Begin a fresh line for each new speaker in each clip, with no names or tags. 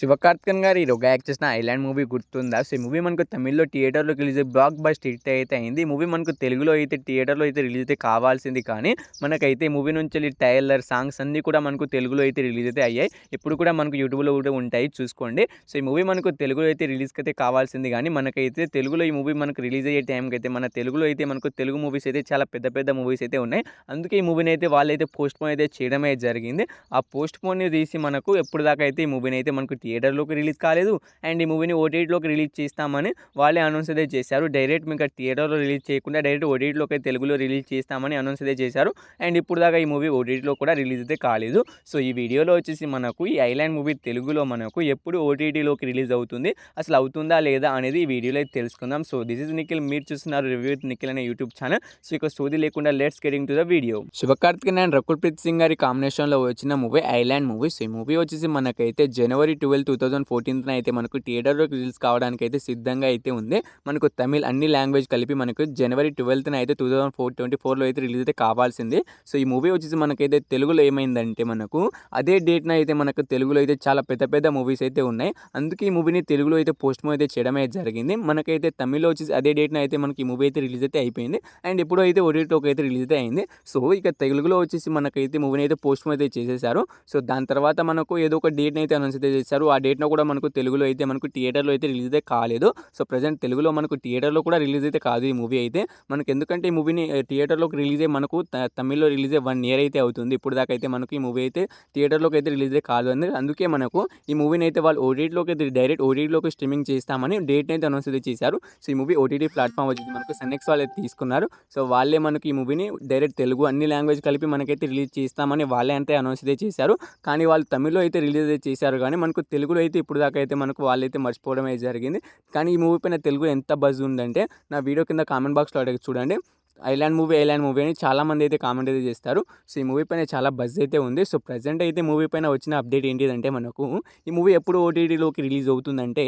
శివకార్తికన్ గారు హీరోగా యాక్ట్ చేసిన ఐలాండ్ మూవీ గుర్తుందా? సో ఈ మూవీ మనకు తమిళ్ళో థియేటర్లోకి రిలీజ్ బ్లాక్ బస్ట్ హిట్ అయితే అయింది. ఈ మూవీ మనకు తెలుగులో అయితే థియేటర్లో అయితే రిలీజ్ అయితే కావాల్సింది. కానీ మనకైతే మూవీ నుంచి టైలర్ సాంగ్స్ అన్నీ కూడా మనకు తెలుగులో అయితే రిలీజ్ అయితే అయ్యాయి. ఇప్పుడు కూడా మనకు యూట్యూబ్లో కూడా ఉంటాయి చూసుకోండి. సో ఈ మూవీ మనకు తెలుగులో అయితే రిలీజ్కి అయితే కావాల్సింది. కానీ మనకైతే తెలుగులో ఈ మూవీ మనకు రిలీజ్ అయ్యే టైంకి అయితే మన తెలుగులో అయితే మనకు తెలుగు మూవీస్ అయితే చాలా పెద్ద పెద్ద మూవీస్ అయితే ఉన్నాయి. అందుకే ఈ మూవీని అయితే వాళ్ళైతే పోస్ట్ పోన్ అయితే చేయడమే జరిగింది. ఆ పోస్ట్ పోన్ తీసి మనకు ఎప్పుడు దాకా అయితే ఈ మూవీని అయితే మనకు థియేటర్లోకి రిలీజ్ కాలేదు. అండ్ ఈ మూవీని ఓటీటీలోకి రిలీజ్ చేస్తామని వాళ్ళే అనౌన్స్ అయితే చేశారు. డైరెక్ట్ మీకు థియేటర్లో రిలీజ్ చేయకుండా డైరెక్ట్ ఓటీటీలోకి తెలుగులో రిలీజ్ చేస్తామని అనౌన్స్ అయితే చేశారు. అండ్ ఇప్పుడు దాకా ఈ మూవీ ఓటీటీలో కూడా రిలీజ్ అయితే కాలేదు. సో ఈ వీడియోలో వచ్చేసి మనకు ఈ ఐలాండ్ మూవీ తెలుగులో మనకు ఎప్పుడు ఓటీటీలోకి రిలీజ్ అవుతుంది అసలు అవుతుందా లేదా అనేది ఈ వీడియోలో అయితే తెలుసుకుందాం. So this is Nikhil. మీరు చూస్తున్నారు రివ్యూ విత్ నిఖిల్ అనే యూట్యూబ్ ఛానల్. సో ఇక సోది లేకుండా let's getting to the video. Sivakarthikeyan and Rakul Preet Singh గారి కాంబినేషన్లో వచ్చిన మూవీ ఐలాండ్ మూవీ. సో ఈ మూవీ వచ్చేసి మనకైతే జనవరి ట్వెల్వ్ టూ థౌజండ్ ఫోర్టీన్త్న అయితే మనకు థియేటర్లోకి రిలీజ్ కావడానికి అయితే సిద్ధంగా అయితే ఉంది. మనకు తమిళ్ అన్ని లాంగ్వేజ్ కలిపి మనకు జనవరి ట్వెల్త్న అయితే టూ థౌసండ్ ఫోర్ ట్వంటీ ఫోర్లో అయితే రిలీజ్ అయితే కావాల్సింది. సో ఈ మూవీ వచ్చేసి మనకైతే తెలుగులో ఏమైందంటే మనకు అదే డేట్న అయితే మనకు తెలుగులో అయితే చాలా పెద్ద పెద్ద మూవీస్ అయితే ఉన్నాయి. అందుకే ఈ మూవీని తెలుగులో అయితే పోస్ట్ మో అయితే చేయడమే జరిగింది. మనకైతే తమిళ్ళో వచ్చేసి అదే డేట్న అయితే మనకి ఈ మూవీ అయితే రిలీజ్ అయితే అయిపోయింది. అండ్ ఇప్పుడు అయితే ఓటీటీలోకి అయితే రిలీజ్ అయితే అయింది. సో ఇక తెలుగులో వచ్చేసి మనకైతే మూవీని అయితే పోస్ట్ మో అయితే చేసేసారు. సో దాని తర్వాత మనకు ఏదో ఒక డేట్ని అయితే అనౌన్స్ అయితే చేశారు. ఆ డేట్న కూడా మనకు తెలుగులో అయితే మనకు థియేటర్లో అయితే రిలీజ్ అయితే కాలేదు. సో ప్రజెంట్ తెలుగులో మనకు థియేటర్లో కూడా రిలీజ్ అయితే కాదు ఈ మూవీ అయితే. మనకు ఎందుకంటే ఈ మూవీని థియేటర్లోకి రిలీజ్ అయ్యి మనకు తమిళ్ళో రిలీజ్ అయ్యి వన్ ఇయర్ అయితే అవుతుంది. ఇప్పుడు దాకా అయితే మనకు ఈ మూవీ అయితే థియేటర్లోకి అయితే రిలీజ్ అయితే కాదు. అని అందుకే మనకు ఈ మూవీని అయితే వాళ్ళు ఓటీటీలోకి అయితే డైరెక్ట్ ఓటీటీలోకి స్ట్రీమింగ్ చేస్తామని డేట్ అయితే అనౌన్స్ అయితే చేశారు. సో ఈ మూవీ ఓటీటీ ప్లాట్ఫామ్ వచ్చి మనకు సన్నెక్స్ వాళ్ళు తీసుకున్నారు. సో వాళ్ళే మనకి ఈ మూవీని డైరెక్ట్ తెలుగు అన్ని లాంగ్వేజ్ కలిపి మనకైతే రిలీజ్ చేస్తామని వాళ్ళే అంతే అనౌన్స్ అయితే చేశారు. కానీ వాళ్ళు తమిళ్ళో అయితే రిలీజ్ అయితే చేశారు. కానీ మనకు తెలుగులో అయితే ఇప్పుడు దాకా అయితే మనకు వాళ్ళైతే మర్చిపోవడం అయితే జరిగింది. కానీ ఈ మూవీ పైన తెలుగు ఎంత బజ్ ఉందంటే నా వీడియో కింద కామెంట్ బాక్స్లో అడిగి చూడండి. ఐలాండ్ మూవీ ఐలాండ్ మూవీ అని చాలామంది అయితే కామెంట్ అయితే చేస్తారు. సో ఈ మూవీ పైన చాలా బజ్ అయితే ఉంది. సో ప్రజెంట్ అయితే మూవీ పైన వచ్చిన అప్డేట్ ఏంటిదంటే మనకు ఈ మూవీ ఎప్పుడు ఓటీటీలోకి రిలీజ్ అవుతుందంటే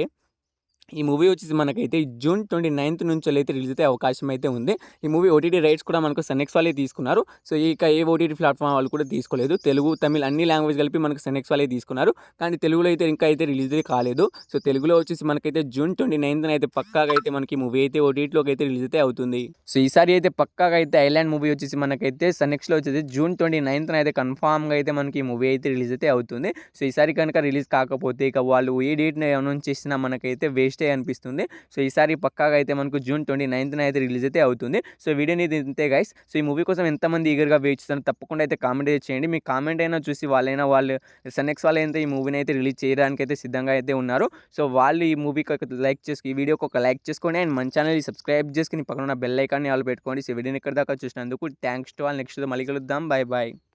ఈ మూవీ వచ్చేసి మనకైతే జూన్ ట్వంటీ నైన్త్ నుంచి అయితే రిలీజ్ అయితే అవకాశం అయితే ఉంది. ఈ మూవీ ఓటీటీ రైట్స్ కూడా మనకు సెనెక్స్ వాళ్ళే తీసుకున్నారు. సో ఇక ఏ ఓటీటీ ప్లాట్ఫామ్ వాళ్ళు కూడా తీసుకోలేదు. తెలుగు తమిళ అన్ని లాంగ్వేజ్ కలిపి మనకు సెనెక్స్ వాళ్ళే తీసుకున్నారు. కానీ తెలుగులో అయితే ఇంకా అయితే రిలీజ్ కాలేదు. సో తెలుగులో వచ్చేసి మనకైతే జూన్ ట్వంటీ నైన్త్న అయితే పక్కాగా అయితే మనకి మూవీ అయితే ఓటీటీలోకి అయితే రిలీజ్ అయితే అవుతుంది. సో ఈసారి అయితే పక్కాగా అయితే ఐలాండ్ మూవీ వచ్చేసి మనకైతే సెనెక్స్లో వచ్చేసి జూన్ ట్వంటీ నైన్త్న అయితే కన్ఫామ్గా అయితే మనకి ఈ మూవీ అయితే రిలీజ్ అయితే అవుతుంది. సో ఈసారి కనుక రిలీజ్ కాకపోతే ఇక వాళ్ళు ఏ డేట్ని అనౌన్స్ చేసినా మనకైతే వేస్ట్ అనిపిస్తుంది. సో ఈసారి పక్కాగా అయితే మనకు జూన్ ట్వంటీ నైన్త్న అయితే రిలీజ్ అయితే అవుతుంది. సో వీడియోని ఇది ఇంతే గైస్. సో ఈ మూవీ కోసం ఎంతమంది ఈగర్గా వెయిట్ చేస్తారో తప్పకుండా అయితే కామెంట్ అయితే చేయండి. మీ కామెంట్ అయినా చూసి వాళ్ళైనా వాళ్ళు సన్నెక్స్ వాళ్ళు అయితే ఈ మూవీని అయితే రిలీజ్ చేయడానికి అయితే సిద్ధంగా అయితే ఉన్నారు. సో వాళ్ళు ఈ మూవీకి ఒక లైక్ చేసుకుని ఈ వీడియోకి ఒక లైక్ చేసుకోండి. అండ్ మన ఛానల్ సబ్స్క్రైబ్ చేసుకుని పక్కన ఉన్న బెల్ ఐకాన్ని వాళ్ళు పెట్టుకోండి. సో వీడియోని ఇక్కడ దాకా చూసినందుకు థ్యాంక్స్ టు వాళ్ళు నెక్స్ట్ మళ్ళీ కలుద్దాం. Bye bye